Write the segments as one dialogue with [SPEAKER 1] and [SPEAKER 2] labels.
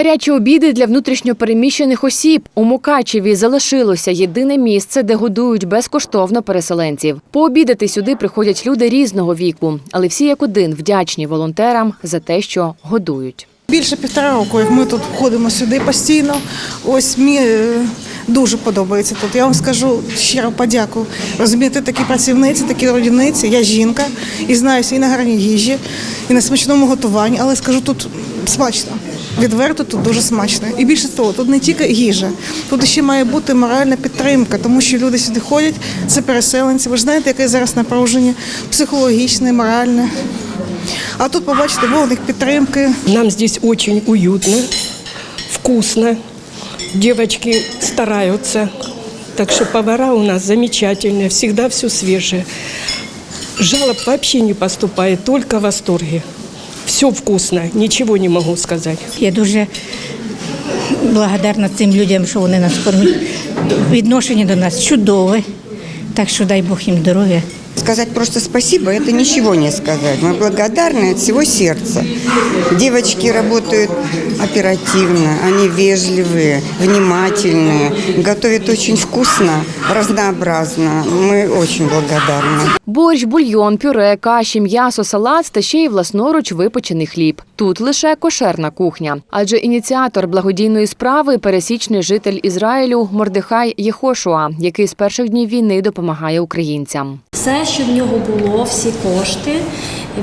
[SPEAKER 1] Гарячі обіди для внутрішньопереміщених осіб у Мукачеві залишилося єдине місце, де годують безкоштовно переселенців. Пообідати сюди приходять люди різного віку, але всі як один вдячні волонтерам за те, що годують.
[SPEAKER 2] Більше півтора року, як ми тут ходимо сюди постійно. Ось мені е, дуже подобається тут. Я вам скажу щиро подяку. Розумієте, такі працівниці, такі родівниці. Я жінка і знаюся і на гарній їжі, і на смачному готуванні, але скажу тут смачно. Відверто тут дуже смачно. І більше того, тут не тільки їжа, тут ще має бути моральна підтримка, тому що люди сюди ходять, це переселенці. Ви ж знаєте, яке зараз напруження психологічне, моральне. А тут побачите вогник підтримки,
[SPEAKER 3] Нам здесь очень уютно, вкусно. Девочки стараются. Так что повара у нас замечательные, всегда все свежее. Жалоб вообще не поступает, только в восторге. Все вкусно, нічого не можу сказати.
[SPEAKER 4] Я дуже благодарна цим людям, що вони нас кормять. Відношення до нас чудове. Так що дай Бог їм здоров'я.
[SPEAKER 5] Сказать просто спасибо – это ничего не сказать. Мы благодарны от всего сердца. Девочки работают оперативно, они вежливые, внимательные, готовят очень вкусно, разнообразно. Мы очень благодарны.
[SPEAKER 1] Борщ, бульйон, пюре, каші, м'ясо, салат та ще й власноруч випечений хліб. Тут лише кошерна кухня. Адже ініціатор благодійної справи пересічний житель Ізраїлю Мордехай Єхошуа, який з перших днів війни допомагає українцям.
[SPEAKER 6] Все, що в нього було, всі кошти,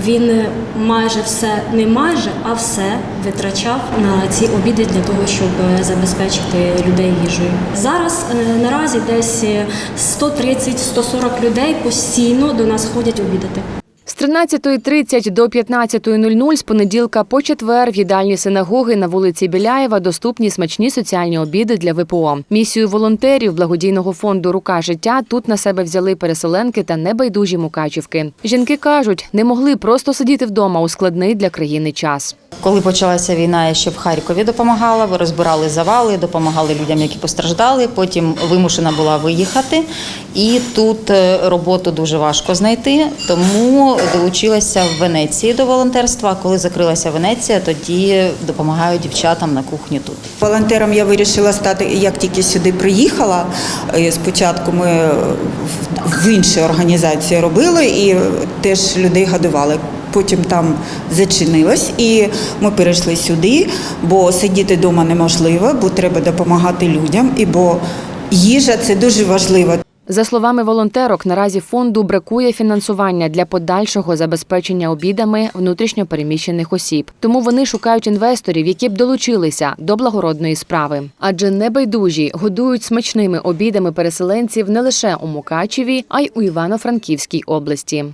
[SPEAKER 6] він майже все, не майже, а все витрачав на ці обіди для того, щоб забезпечити людей їжею. Зараз е, наразі десь 130-140 людей постійно до нас ходять обідати.
[SPEAKER 1] З 13.30 до 15.00 з понеділка по четвер в їдальні синагоги на вулиці Біляєва доступні смачні соціальні обіди для ВПО. Місію волонтерів благодійного фонду Рука життя тут на себе взяли переселенки та небайдужі мукачівки. Жінки кажуть, не могли просто сидіти вдома у складний для країни час.
[SPEAKER 7] Коли почалася війна, я ще в Харкові допомагала, ви розбирали завали, допомагали людям, які постраждали. Потім вимушена була виїхати, і тут е, роботу дуже важко знайти. Тому долучилася в Венеції до волонтерства. Коли закрилася Венеція, тоді допомагаю дівчатам на кухні тут.
[SPEAKER 8] Волонтером я вирішила стати, як тільки сюди приїхала. Е, Спочатку ми в іншій організації робили і теж людей годували. Потім там зачинилось, і ми перейшли сюди, бо сидіти вдома неможливо, бо треба допомагати людям, і бо їжа це дуже важливо.
[SPEAKER 1] За словами волонтерок, наразі фонду бракує фінансування для подальшого забезпечення обідами внутрішньопереміщених осіб. Тому вони шукають інвесторів, які б долучилися до благородної справи. Адже небайдужі годують смачними обідами переселенців не лише у Мукачеві, а й у Івано-Франківській області.